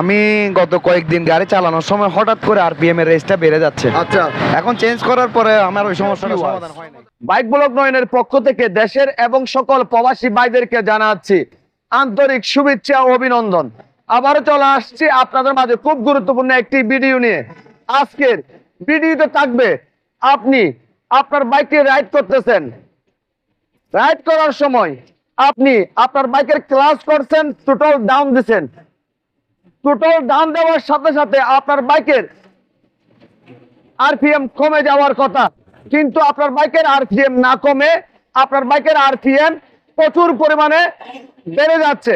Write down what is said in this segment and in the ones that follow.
আমি গত কয়েকদিন গাড়ি চালানোর সময় হঠাৎ করে আরপিএম এর রেসটা বেড়ে যাচ্ছে। আচ্ছা। এখন চেঞ্জ করার পরে আমার ওই সমস্যাটা সমাধান হয় না বাইক ব্লক নয়নের পক্ষ থেকে দেশের এবং সকল প্রবাসী ভাইদেরকে জানাচ্ছি আন্তরিক শুভেচ্ছা ও অভিনন্দন। আবারও চলে আসছি আপনাদের মাঝে খুব গুরুত্বপূর্ণ একটি ভিডিও নিয়ে। আজকের ভিডিওতে থাকবে আপনি আপনার বাইকটি রাইড করতেছেন। রাইড করার সময় আপনি আপনার বাইকের ক্লাস করছেন টোটাল ডাউন দিছেন। টোটাল ডাউন দেওয়ার সাথে সাথে আপনার বাইকের আরপিএম কমে যাওয়ার কথা। কিন্তু আপনার বাইকের আরপিএম না কমে, আপনার বাইকের আরপিএম প্রচুর পরিমাণে বেড়ে যাচ্ছে।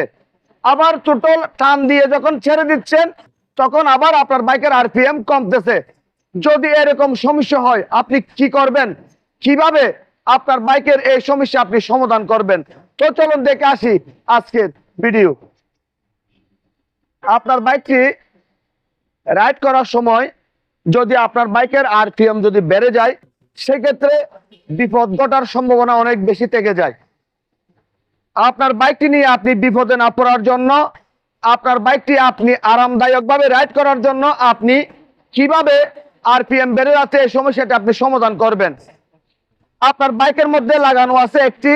আবার টোটাল টান দিয়ে যখন ছেড়ে দিচ্ছেন, তখন আবার আপনার বাইকের আরপিএম কমতেছে। যদি এরকম সমস্যা হয়, আপনি কি করবেন? কীভাবে আপনার বাইকের এই সমস্যা আপনি সমাধান করবেন? তো চলুন দেখে আসি আজকের ভিডিও। আপনার বাইকটি রাইড করার সময় যদি আপনার বাইকের আরপিএম যদি বেড়ে যায়, সেক্ষেত্রে বিপদ ঘটার সম্ভাবনা অনেক বেশি থেকে যায়। আপনার বাইকটি নিয়ে আপনি বিপদে না পড়ার জন্য, আপনার বাইকটি আপনি আরামদায়কভাবে রাইড করার জন্য আপনি কীভাবে আরপিএম বেড়ে যাচ্ছে এই সমস্যাটা আপনি সমাধান করবেন। আপনার বাইকের মধ্যে লাগানো আছে একটি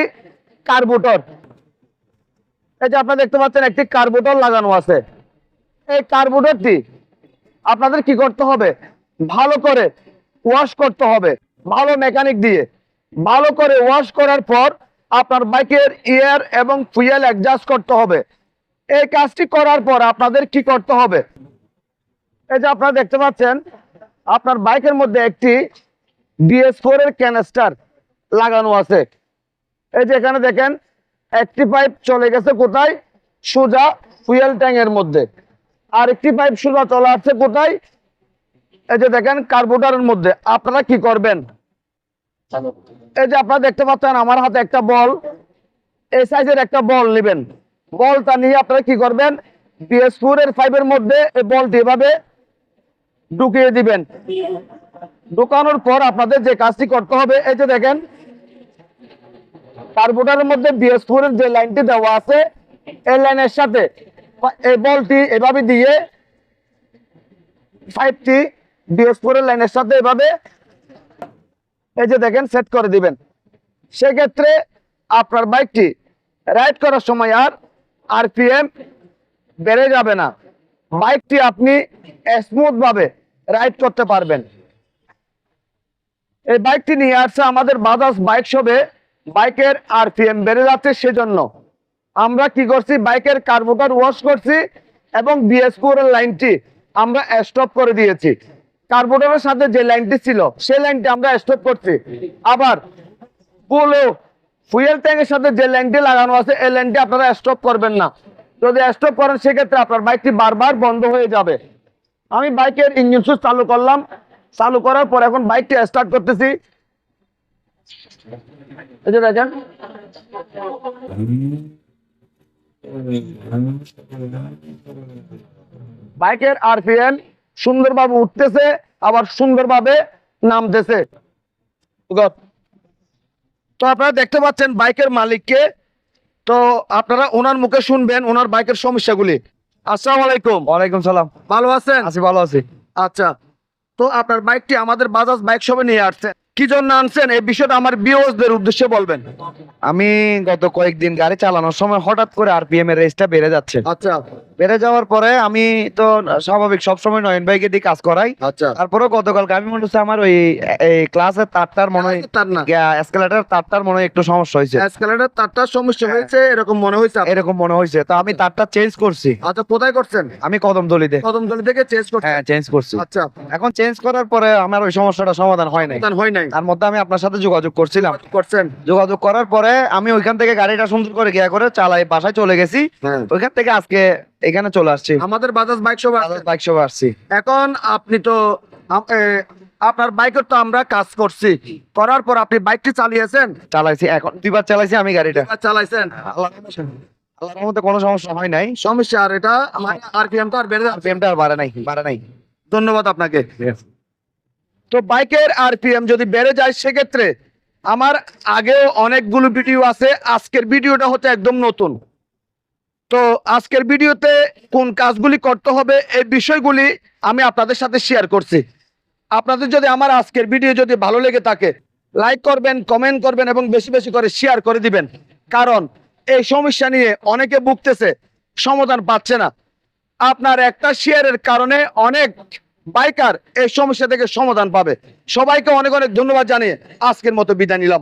কার্বুটর। এই যে আপনারা দেখতে পাচ্ছেন, একটি কার্বুটর লাগানো আছে। এই কার্বুটরটি আপনাদের কি করতে হবে? ভালো করে ওয়াশ করতে হবে। ভালো মেকানিক দিয়ে। ভালো করে ওয়াশ করার পর আপনার বাইকের ইয়ার এবং ফুয়েল অ্যাডজাস্ট করতে হবে। এই কাজটি করার পর আপনাদের কি করতে হবে? এই যে আপনারা দেখতে পাচ্ছেন, আপনার বাইকের মধ্যে একটি বিএস ফোর এর ক্যানেস্টার লাগানো আছে। এই যে এখানে দেখেন, একটি পাইপ চলে গেছে কোথায়? সোজা ফুয়েল ট্যাঙ্কের মধ্যে। আর একটি পাইপ সোজা চলে আসছে কোথায়? এই যে দেখেন কার্বোটারের মধ্যে। আপনারা কি করবেন? এই যে আপনারা দেখতে পাচ্ছেন আমার হাতে একটা বল। এই সাইজের একটা বল নেবেন। বলটা নিয়ে আপনারা কি করবেন? বিএস ফোর এর পাইপের মধ্যে এই বলটি এভাবে ঢুকিয়ে দিবেন। ঢুকানোর পর আপনাদের যে কাজটি করতে হবে এই যে দেখেন কার্বোটারের মধ্যে বিএস ফোর এর যে লাইনটি দেওয়া আছে এই লাইনের সাথে এই বলটি এভাবে দিয়ে ফাইভটি বিএস ফোর এর লাইনের সাথে এভাবে এই যে দেখেন সেট করে দিবেন। সেক্ষেত্রে আপনার বাইকটি রাইড করার সময় আর আরপিএম বেড়ে যাবে না। বাইকটি আপনি স্মুথ ভাবে রাইড করতে পারবেন। এই বাইকটি নিয়ে আসছে আমাদের বাজাজ বাইক শপে বাইকের আরপিএম বেড়ে যাচ্ছে সেজন্য। আমরা কি করছি? বাইকের কার্বোটার ওয়াশ করছি এবং বিএস ফোর লাইনটি আমরা স্টপ করে দিয়েছি। কার্বোটারের সাথে যে লাইনটি ছিল, সেই লাইনটি আমরা স্টপ করছি। আবার পোলো ফুয়েল ট্যাঙ্কের সাথে যে লাইনটি লাগানো আছে, এই লাইনটি আপনারা স্টপ করবেন না। যদি স্টপ করেন, সেক্ষেত্রে আপনার বাইকটি বারবার বন্ধ হয়ে যাবে। আমি বাইকের ইঞ্জিন সুইচ চালু করলাম। চালু করার পর এখন বাইকটি স্টার্ট করতেছি। এই যে দেখেন। বাইকের আরপিএম সুন্দরভাবে উঠতেছে আবার সুন্দরভাবে নামতেছে। তো আপনারা দেখতে পাচ্ছেন বাইকের মালিককে। তো আপনারা ওনার মুখে শুনবেন ওনার বাইকের সমস্যাগুলি। আসসালামু আলাইকুম। ওয়ালাইকুম সালাম। ভালো আছেন? আছি ভালো আছি। আচ্ছা। তো আপনার বাইকটি আমাদের বাজাজ বাইক শপে নিয়ে আসছেন কি জন্য আনছেন? এই বিষয়টা আমার বিওসদের উদ্দেশ্যে বলবেন। আমি গত কয়েকদিন গাড়ি চালানোর সময় হঠাৎ করে আরপিএম এর রেসটা বেড়ে যাচ্ছে। আচ্ছা। বেড়ে যাওয়ার পরে আমি তো স্বাভাবিক সবসময় নয়ন বাইকে দিয়ে কাজ করাই। আচ্ছা। তারপরেও গতকালকে আমি মনে হচ্ছে আমার ওই এই ক্লাসের তারটার মনে হয় তার না। এসকেলেটার তারটার মনে হয় একটু সমস্যা হয়েছে। এসকালেটর তারটার সমস্যা হয়েছে এরকম মনে হয়েছে এরকম মনে হয়েছে। তো আমি তারটা চেঞ্জ করছি। আচ্ছা কোথায় করছেন? আমি কদমতলিতে। কদমতলি থেকে চেঞ্জ করছেন? হ্যাঁ চেঞ্জ করছি। আচ্ছা। এখন চেঞ্জ করার পরে আমার ওই সমস্যাটা সমাধান হয় নাই। সমাধান হয় নাই। তার মধ্যে আমি আপনার সাথে যোগাযোগ করছিলাম। করছেন। যোগাযোগ করার পরে আমি ওইখান থেকে গাড়িটা সুন্দর করে গিয়া করে চালাই বাসায় চলে গেছি। হ্যাঁ। ওইখান থেকে আজকে এখানে চলে আসছি। আমাদের বাজাজ বাইক শপ বাইক শপে আসছি। এখন আপনি তো আপনার বাইকের তো আমরা কাজ করছি। করার পর আপনি বাইকটি চালিয়েছেন? চালাইছি এখন দুইবার চালাইছি আমি গাড়িটা। চালাইছেন। আল্লাহ আল্লাহর মধ্যে কোনো সমস্যা হয় নাই। সমস্যা আর এটা আরপিএম তো আর বেড়ে পেমটা আর বাড়ে নাই বাড়ে নাই। ধন্যবাদ আপনাকে। তো বাইকের আরপিএম যদি বেড়ে যায়, সেক্ষেত্রে আমার আগেও অনেকগুলো ভিডিও আছে, আজকের ভিডিওটা হচ্ছে একদম নতুন। তো আজকের ভিডিওতে কোন কাজগুলি করতে হবে, এই বিষয়গুলি আমি আপনাদের সাথে শেয়ার করছি। আপনাদের যদি আমার আজকের ভিডিও যদি ভালো লেগে থাকে লাইক করবেন কমেন্ট করবেন এবং বেশি বেশি করে শেয়ার করে দিবেন। কারণ এই সমস্যা নিয়ে অনেকে ভুগতেছে, সমাধান পাচ্ছে না। আপনার একটা শেয়ারের কারণে অনেক বাইকার এই সমস্যা থেকে সমাধান পাবে। সবাইকে অনেক অনেক ধন্যবাদ জানিয়ে আজকের মতো বিদায় নিলাম।